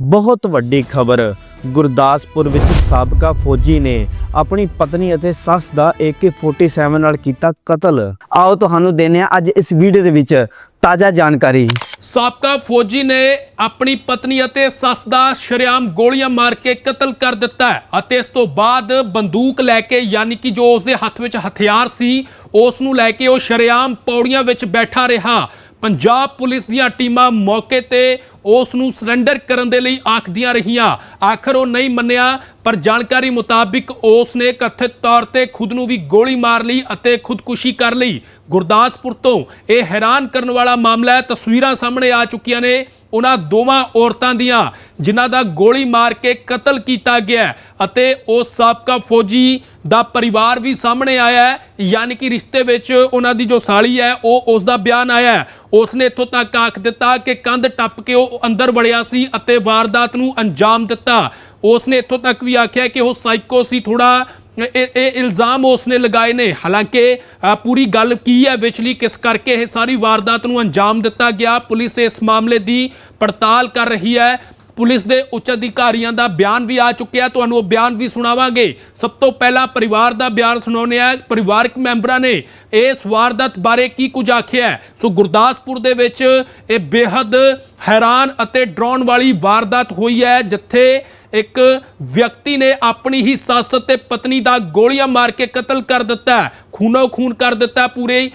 ਬਹੁਤ ਵੱਡੀ ਖਬਰ। ਗੁਰਦਾਸਪੁਰ ਵਿੱਚ ਸਾਬਕਾ ਫੌਜੀ ਨੇ ਆਪਣੀ ਪਤਨੀ ਅਤੇ ਸੱਸ ਦਾ AK47 ਨਾਲ ਕੀਤਾ ਕਤਲ। ਆਓ ਤੁਹਾਨੂੰ ਦੇਣੇ ਅੱਜ ਇਸ ਵੀਡੀਓ ਦੇ ਵਿੱਚ ਤਾਜ਼ਾ ਜਾਣਕਾਰੀ। ਸਾਬਕਾ ਫੌਜੀ ਨੇ ਆਪਣੀ ਪਤਨੀ ਅਤੇ ਸੱਸ ਦਾ ਸ਼ਰੇਆਮ ਗੋਲੀਆਂ ਮਾਰ ਕੇ ਕਤਲ ਕਰ ਦਿੱਤਾ ਅਤੇ ਇਸ ਤੋਂ ਬਾਅਦ ਬੰਦੂਕ ਲੈ ਕੇ ਯਾਨੀ ਕਿ ਜੋ ਉਸ ਦੇ ਹੱਥ ਵਿੱਚ ਹਥਿਆਰ ਸੀ, ਉਸ ਨੂੰ ਲੈ ਕੇ ਉਹ ਸ਼ਰੇਆਮ ਪੌੜੀਆਂ ਵਿੱਚ ਬੈਠਾ ਰਿਹਾ। ਪੰਜਾਬ ਪੁਲਿਸ ਦੀਆਂ ਟੀਮਾਂ ਮੌਕੇ ਤੇ ਉਸ ਨੂੰ ਸਰੈਂਡਰ ਕਰਨ ਦੇ ਲਈ ਆਖਦੀਆਂ ਰਹੀਆਂ। ਆਖਰ ਉਹ ਨਹੀਂ ਮੰਨਿਆ, ਪਰ ਜਾਣਕਾਰੀ ਮੁਤਾਬਿਕ ਉਸ ਨੇ ਕਥਿਤ ਤੌਰ ਤੇ ਖੁਦ ਨੂੰ ਵੀ ਗੋਲੀ ਮਾਰ ਲਈ ਅਤੇ ਖੁਦਕੁਸ਼ੀ ਕਰ ਲਈ। ਗੁਰਦਾਸਪੁਰ ਤੋਂ ਇਹ ਹੈਰਾਨ ਕਰਨ ਵਾਲਾ ਮਾਮਲਾ ਹੈ, ਤਸਵੀਰਾਂ ਸਾਹਮਣੇ ਆ ਚੁੱਕੀਆਂ ਨੇ। ਉਹਨਾਂ ਦੋਵਾਂ ਔਰਤਾਂ ਦੀਆਂ, ਜਿਨ੍ਹਾਂ ਦਾ ਗੋਲੀ ਮਾਰ ਕੇ ਕਤਲ ਕੀਤਾ ਗਿਆ ਅਤੇ ਉਸ ਸਾਬਕਾ ਫੌਜੀ ਦਾ ਪਰਿਵਾਰ ਵੀ ਸਾਹਮਣੇ ਆਇਆ ਹੈ। ਯਾਨੀ ਕਿ ਰਿਸ਼ਤੇ ਵਿੱਚ ਉਹਨਾਂ ਦੀ ਜੋ ਸਾਲੀ ਹੈ, ਉਹ ਉਸ ਦਾ ਬਿਆਨ ਆਇਆ ਹੈ। ਉਸ ਨੇ ਇੱਥੋਂ ਤੱਕ ਆਖ ਦਿੱਤਾ ਕਿ ਕੰਧ ਟੱਪ ਕੇ ਉਹ ਅੰਦਰ ਵੜਿਆ ਸੀ ਅਤੇ ਵਾਰਦਾਤ ਨੂੰ ਅੰਜਾਮ ਦਿੱਤਾ। ਉਸ ਨੇ ਇੱਥੋਂ ਤੱਕ ਵੀ ਆਖਿਆ ਕਿ ਉਹ ਸਾਈਕੋ ਸੀ ਥੋੜਾ ਇਹ ਇਹ ਇਲਜ਼ਾਮ ਉਸ ਨੇ ਲਗਾਏ ਨੇ। ਹਾਲਾਂਕਿ ਪੂਰੀ ਗੱਲ ਕੀ ਹੈ ਵਿਚਲੀ ਕਿਸ ਕਰਕੇ ਇਹ ਸਾਰੀ ਵਾਰਦਾਤ ਨੂੰ ਅੰਜਾਮ ਦਿੱਤਾ ਗਿਆ, ਪੁਲਿਸ ਇਸ ਮਾਮਲੇ ਦੀ ਪੜਤਾਲ ਕਰ ਰਹੀ ਹੈ। ਪੁਲਿਸ ਦੇ ਉੱਚ ਅਧਿਕਾਰੀਆਂ ਦਾ ਬਿਆਨ ਵੀ ਆ ਚੁੱਕਿਆ। ਤੁਹਾਨੂੰ ਉਹ ਬਿਆਨ ਵੀ ਸੁਣਾਵਾਂਗੇ। ਸਭ ਤੋਂ ਪਹਿਲਾਂ ਪਰਿਵਾਰ ਦਾ ਬਿਆਨ ਸੁਣਾਉਂਦੇ ਆ ਪਰਿਵਾਰਕ ਮੈਂਬਰਾਂ ਨੇ ਇਸ ਵਾਰਦਾਤ ਬਾਰੇ ਕੀ ਕੁਝ ਆਖਿਆ ਸੋ ਗੁਰਦਾਸਪੁਰ ਦੇ ਵਿੱਚ ਇਹ ਬੇहद ਹੈਰਾਨ ਅਤੇ ਡਰਾਉਣ ਵਾਲੀ ਵਾਰਦਾਤ ਹੋਈ ਹੈ, ਜਿੱਥੇ ਇੱਕ ਵਿਅਕਤੀ ਨੇ ਆਪਣੀ ਹੀ ਸੱਸ ਤੇ ਪਤਨੀ ਦਾ ਗੋਲੀਆਂ ਮਾਰ ਕੇ ਕਤਲ ਕਰ ਦਿੱਤਾ ਖੂਨੋ ਖੂਨ ਕਰ ਦਿੱਤਾ ਪੂਰੇ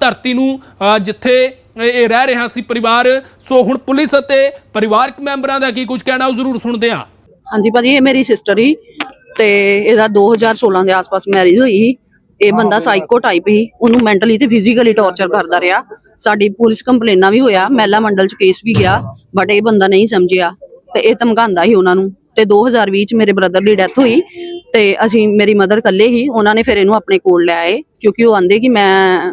ਧਰਤੀ ਨੂੰ ਜਿੱਥੇ ਇਹ ਰਹਿ ਰਿਹਾ ਸੀ ਪਰਿਵਾਰ। ਸੋ ਹੁਣ ਪੁਲਿਸ ਅਤੇ ਪਰਿਵਾਰਕ ਮੈਂਬਰਾਂ ਦਾ ਕੀ ਕੁਝ ਕਹਿਣਾ ਉਹ ਜ਼ਰੂਰ ਸੁਣਦੇ ਹਾਂ। ਹਾਂਜੀ ਭਾਜੀ ਇਹ ਮੇਰੀ ਸਿਸਟਰ ਹੀ ਤੇ ਇਹਦਾ 2016 ਦੇ ਆਸ-ਪਾਸ ਮੈਰਿਜ ਹੋਈ ਸੀ। ਇਹ ਬੰਦਾ ਸਾਈਕੋ ਟਾਈਪ ਹੀ ਉਹਨੂੰ ਮੈਂਟਲੀ ਤੇ ਫਿਜ਼ੀਕਲੀ ਟੌਰਚਰ ਕਰਦਾ ਰਿਹਾ। ਸਾਡੀ ਪੁਲਿਸ ਕੰਪਲੇਨਾਂ ਵੀ ਹੋਇਆ ਮਹਿਲਾ ਮੰਡਲ ਚ ਕੇਸ ਵੀ ਗਿਆ ਬਟ ਇਹ ਬੰਦਾ ਨਹੀਂ ਸਮਝਿਆ। ਤੇ ਇਹ ਧਮਕਾਉਂਦਾ ਸੀ ਉਹਨਾਂ ਨੂੰ। ਤੇ 2020 ਚ ਮੇਰੇ ਬ੍ਰਦਰ ਦੀ ਡੈਥ ਹੋਈ ਤੇ ਅਸੀਂ ਮੇਰੀ ਮਦਰ ਇਕੱਲੇ ਹੀ ਉਹਨਾਂ ਨੇ ਫਿਰ ਇਹਨੂੰ ਆਪਣੇ ਕੋਲ ਲੈ ਆਏ ਕਿਉਂਕਿ ਉਹ ਆਂਦੇ ਕਿ ਮੈਂ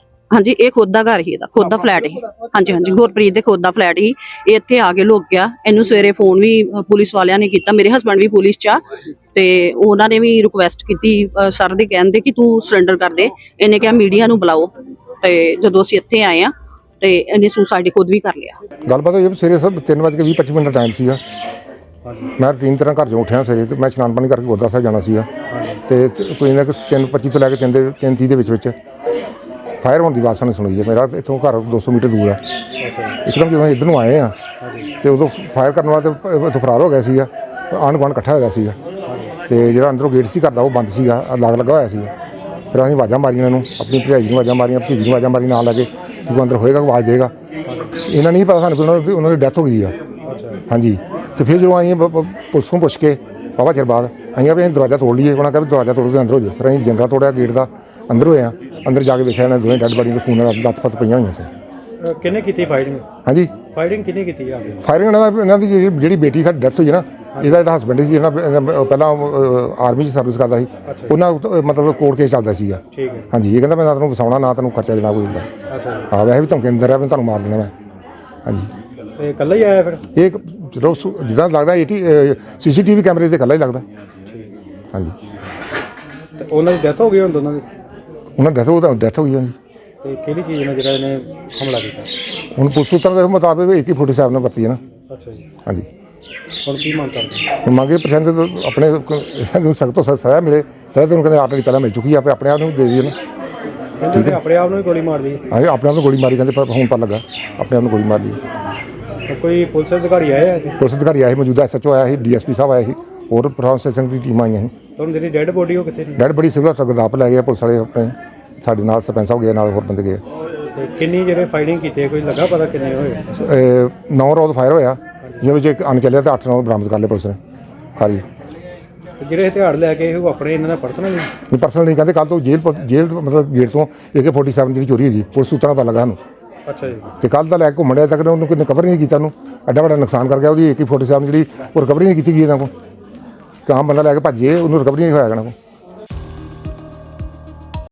ਹਾਂਜੀ ਇਹ ਖੁਦ ਦਾ ਘਰ ਹੀ ਇਹਦਾ ਖੁਦ ਦਾ ਫਲੈਟ ਹੀ। ਹਾਂਜੀ ਹਾਂਜੀ ਗੁਰਪ੍ਰੀਤ ਦੇ ਖੁਦ ਦਾ ਫਲੈਟ ਹੀ। ਇਹ ਇੱਥੇ ਆ ਕੇ ਲੁਕ ਗਿਆ। ਇਹਨੂੰ ਸਵੇਰੇ ਫੋਨ ਵੀ ਪੁਲਿਸ ਵਾਲਿਆਂ ਨੇ ਕੀਤਾ। ਮੇਰੇ ਹਸਬੰਡ ਵੀ ਪੁਲਿਸ 'ਚ ਆ। ਤੇ ਉਹਨਾਂ ਨੇ ਵੀ ਰਿਕੁਐਸਟ ਕੀਤੀ ਸਰ ਦੇ ਕਹਿੰਦੇ ਕਿ ਤੂੰ ਸਰੈਂਡਰ ਕਰ ਦੇ। ਇਹਨੇ ਕਿਹਾ ਮੀਡੀਆ ਨੂੰ ਬੁਲਾਓ। ਤੇ ਜਦੋਂ ਅਸੀਂ ਇੱਥੇ ਆਏ ਆ ਤੇ ਇਹਨੇ ਸੁਸਾਈਡ ਖੁਦ ਵੀ ਕਰ ਲਿਆ। ਗੱਲਬਾਤ ਹੋਈ ਸਵੇਰੇ ਸਭ 3:20 25 ਮਿੰਟ ਦਾ ਟਾਈਮ ਸੀਗਾ। ਮੈਂ ਰੂਟੀਨ ਤਰ੍ਹਾਂ ਘਰ ਚੋਂ ਉੱਠਿਆ ਸਵੇਰੇ। ਤੇ ਮੈਂ ਇਸ਼ਨਾਨ ਪਾਣੀ ਕਰਕੇ ਗੁਰਦੁਆਰਾ ਸਾਹਿਬ ਜਾਣਾ ਸੀਗਾ। ਤੇ ਕੋਈ ਨਾ ਕਿ 3:25 ਤੋਂ ਲੈ ਕੇ 3 ਦੇ 3:30 ਦੇ ਵਿੱਚ ਵਿੱਚ। ਫਾਇਰ ਹੋਣ ਦੀ ਆਵਾਜ਼ ਸਾਨੂੰ ਸੁਣੀ ਹੈ ਮੇਰਾ ਇੱਥੋਂ ਘਰ 200 ਮੀਟਰ ਦੂਰ ਆ। ਇੱਕਦਮ ਜਦੋਂ ਅਸੀਂ ਇੱਧਰ ਨੂੰ ਆਏ ਆ ਤੇ ਉਦੋਂ ਫਾਇਰ ਕਰਨ ਵਾਲਾ ਤੇ ਇੱਥੋਂ ਫਰਾਰ ਹੋ ਗਿਆ ਸੀਗਾ। ਆਂਢ ਗੁਆਂਢ ਇਕੱਠਾ ਹੋਇਆ ਸੀਗਾ। ਤੇ ਜਿਹੜਾ ਅੰਦਰੋਂ ਗੇਟ ਸੀ, ਘਰ ਦਾ ਉਹ ਬੰਦ ਸੀਗਾ। ਲਾਗ ਲੱਗਾ ਹੋਇਆ ਸੀਗਾ। ਫਿਰ ਅਸੀਂ ਆਵਾਜ਼ਾਂ ਮਾਰੀਆਂ ਇਹਨਾਂ ਨੂੰ, ਆਪਣੀ ਭਰਜਾਈ ਨੂੰ ਆਵਾਜ਼ਾਂ ਮਾਰੀਆਂ, ਭਤੀਜੀ ਨੂੰ ਆਵਾਜ਼ਾਂ ਮਾਰੀ ਨਾਲ ਲੱਗੇ ਕਿ ਕੋਈ ਅੰਦਰ ਹੋਏਗਾ ਆਵਾਜ਼ ਦੇਗਾ। ਇਹਨਾਂ ਨਹੀਂ ਪਤਾ ਸਾਨੂੰ ਕਿ ਉਹਨਾਂ ਦੀ ਉਹਨਾਂ ਦੀ ਡੈਥ ਹੋ ਗਈ ਆ। ਹਾਂਜੀ। ਤੇ ਫਿਰ ਜਦੋਂ ਆਏ ਪੁਲਿਸ ਨੂੰ ਪੁੱਛ ਕੇ ਬਾਬਾ ਚਿਰ ਬਾਅਦ ਅਸੀਂ ਕਿਹਾ ਵੀ ਅਸੀਂ ਦਰਵਾਜ਼ਾ ਤੋੜ ਲਈਏ। ਉਹਨਾਂ ਕਿਹਾ ਵੀ ਦਰਵਾਜ਼ਾ ਤੋੜ ਕੇ ਅੰਦਰ ਹੋ ਜਾਓ। ਫਿਰ ਅਸੀਂ ਜਿੰਦਰਾ ਤੋੜਿਆ ਗੇਟ ਦਾ। ਅੰਦਰ ਹੋਏ ਆ ਅੰਦਰ ਜਾ ਕੇ ਦੇਖਿਆ ਇਹਨਾਂ ਦੋਵੇਂ ਡੈਡ ਬਾਡੀ ਦੇ ਖੂਨ ਨਾਲ ਲੱਤ ਪੱਤ ਪਈਆਂ ਹੋਈਆਂ ਸੀ। ਅਹ ਕਿਹਨੇ ਕੀਤੀ ਫਾਈਟਿੰਗ ਹਾਂਜੀ। ਫਾਈਟਿੰਗ ਕਿਹਨੇ ਕੀਤੀ ਆ? ਫਾਇਰਿੰਗ ਇਹਨਾਂ ਦਾ ਇਹਨਾਂ ਦੀ ਜਿਹੜੀ- ਜਿਹੜੀ ਬੇਟੀ ਸਾਡੀ ਡੈਥ ਹੋਈ ਹੈ ਨਾ ਇਹਦਾ ਇਹਦਾ ਹਸਬੰਡ ਸੀ ਇਹਨਾਂ ਇਹਨਾਂ ਪਹਿਲਾਂ ਆਰਮੀ 'ਚ ਸਰਵਿਸ ਕਰਦਾ ਸੀ। ਉਹਨਾਂ ਉੱਤੇ ਮਤਲਬ ਕੋਰਟ ਕੇਸ ਚੱਲਦਾ ਸੀਗਾ। ਠੀਕ ਹੈ। ਹਾਂਜੀ ਇਹ ਕਹਿੰਦਾ ਮੈਂ ਨਾ ਤੈਨੂੰ ਵਸਾਉਣਾ ਨਾ ਤੈਨੂੰ ਖਰਚਾ ਦੇਣਾ ਕੋਈ ਹੁੰਦਾ। ਅੱਛਾ ਜੀ। ਹਾਂ ਵੈਸੇ ਵੀ ਧਮਕੀ ਅੰਦਰ ਆ ਮੈਂ ਤੁਹਾਨੂੰ ਮਾਰ ਦੇਣਾ ਮੈਂ। ਹਾਂਜੀ। ਤੇ ਇਕੱਲਾ ਹੀ ਆਇਆ ਫਿਰ? ਇਹ ਇੱਕ ਚਲੋ ਸੁ- ਜਿੱਦਾਂ ਲੱਗਦਾ ਏਟੀ ਸੀਸੀਟੀਵੀ ਕੈਮਰੇ ਤੇ ਇਕੱਲਾ ਹੀ ਲੱਗਦਾ। ਹਾਂਜੀ। ਤੇ ਉਹਨਾਂ ਦੀ ਡੈਥ ਹੋ ਗਈ ਹੁਣ ਦੋਨਾਂ ਦੀ? ਉਹਨਾਂ ਡੈਥ ਉਹਦਾ ਡੈਥ ਹੋਈ ਜਾਂਦੀ। ਤੇ ਕਿਹੜੀ ਚੀਜ਼ ਨਾਲ ਜਿਹੜਾ ਇਹਨੇ ਹਮਲਾ ਕੀਤਾ? ਹੁਣ ਪੁਲਿਸ ਸੂਤਰਾਂ ਦੇ ਮੁਤਾਬਕ ਵੀ 2147 ਨਾਲ ਵਰਤੀ ਹੈ ਨਾ। ਅੱਛਾ ਜੀ। ਹਾਂਜੀ। ਹੁਣ ਕੀ ਮੰਗ ਕਰਦੇ ਹੁਣ ਮੰਗੇ ਪ੍ਰਸ਼ਾਸਨ ਤੋਂ ਆਪਣੇ ਨੂੰ ਸਖਤ ਤੋਂ ਸਖਤ ਸਜ਼ਾ ਮਿਲੇ। ਸਜ਼ਾ ਤੁਹਾਨੂੰ ਕਹਿੰਦੇ ਆਲਰੇਡੀ ਪਹਿਲਾਂ ਮਿਲ ਚੁੱਕੀ ਆ ਆਪੇ ਆਪਣੇ ਆਪ ਨੂੰ ਦੇ ਦਈਏ ਨਾ। ਕਹਿੰਦੇ ਕਿ ਆਪਣੇ ਆਪ ਨੂੰ ਹੀ ਗੋਲੀ ਮਾਰ ਦੀ ਹਾਂ ਆਪਣੇ ਆਪ ਨੂੰ ਗੋਲੀ ਮਾਰੀ ਕਹਿੰਦੇ ਪਰ ਹੁਣ ਪਤਾ ਲੱਗਾ ਆਪਣੇ ਆਪ ਨੂੰ ਗੋਲੀ ਮਾਰ ਲਈ ਤੇ ਕੋਈ ਪੁਲਿਸ ਅਧਿਕਾਰੀ ਆਇਆ ਇੱਥੇ? ਪੁਲਿਸ ਅਧਿਕਾਰੀ ਆਏ ਸੀ, ਮੌਜੂਦਾ ਐਸਐਚਓ ਆਇਆ ਸੀ ਡੀਐਸਪੀ ਸਾਹਿਬ ਆਏ ਸੀ ਹੋਰ ਪ੍ਰਸ਼ਾਸਨ ਸਿੰਘ ਦੀ ਟੀਮ ਆਈਆਂ ਸੀ। ਤੁਹਾਨੂੰ ਬੋਡੀ ਉਹ ਕਿੱਥੇ ਦੀ? ਲੈ ਗਿਆ ਪੁਲਿਸ ਵਾਲੇ ਆਪਣੇ ਸਾਡੇ ਨਾਲ ਸਰਪੰਚ ਸਾਹਿਬ ਗਏ ਨਾਲ ਹੋਰ ਬੰਦੇ ਗਏ। ਕਿੰਨੀ ਜਿਹੜੇ ਫਾਇਰਿੰਗ ਕੀਤੀ ਕੋਈ ਲੱਗਾ ਪਤਾ ਕਿੰਨੇ ਹੋਏ? ਇਹ ਨੌ ਰੋਦ ਫਾਇਰ ਹੋਇਆ ਜਿਹਦੇ ਵਿੱਚ ਇੱਕ ਅਣਚੱਲਿਆ ਤੇ 8 ਨੌ ਬਰਾਮਦ ਕਰ ਲਏ ਪੁਲਿਸ ਨੇ ਖਾਲੀ। ਜਿਹੜੇ ਹਥਿਆਰ ਲੈ ਕੇ ਉਹ ਆਪਣੇ ਇਹਨਾਂ ਦਾ ਪਰਸਨਲ ਨਹੀਂ ਪਰਸਨਲ ਨਹੀਂ ਕਹਿੰਦੇ ਕੱਲ ਤੋਂ ਜੇਲ੍ਹ ਜੇਲ੍ਹ ਮਤਲਬ ਗੇਟ ਤੋਂ AK47 ਦੀ ਚੋਰੀ ਹੋਈ ਸੀ, ਪੁਲਿਸ ਸੂਤਰਾਂ ਦਾ ਲੱਗਾ ਨੂੰ ਅੱਛਾ ਜੀ। ਤੇ ਕੱਲ ਦਾ ਲੈ ਕੇ ਘੁੰਮੜਿਆ ਤੱਕ ਉਹਨੂੰ ਕੋਈ ਰਿਕਵਰ ਨਹੀਂ ਕੀਤਾ ਉਹਨੂੰ ਐਡਾ ਵੱਡਾ ਨੁਕਸਾਨ ਕਰ ਗਿਆ ਉਹਦੀ AK47 ਜਿਹੜੀ ਉਹ ਰਿਕਵਰੀ ਨਹੀਂ ਕੀਤੀ ਗਈ ਇਹਨਾਂ ਕੋਲ। ਕਹਾਂ ਬੰਦਾ ਲੈ ਕੇ ਭੱਜੇ ਉਹਨੂੰ ਰਿਕਵਰੀ ਨਹੀਂ ਹੋਇਆ ਕਣਾ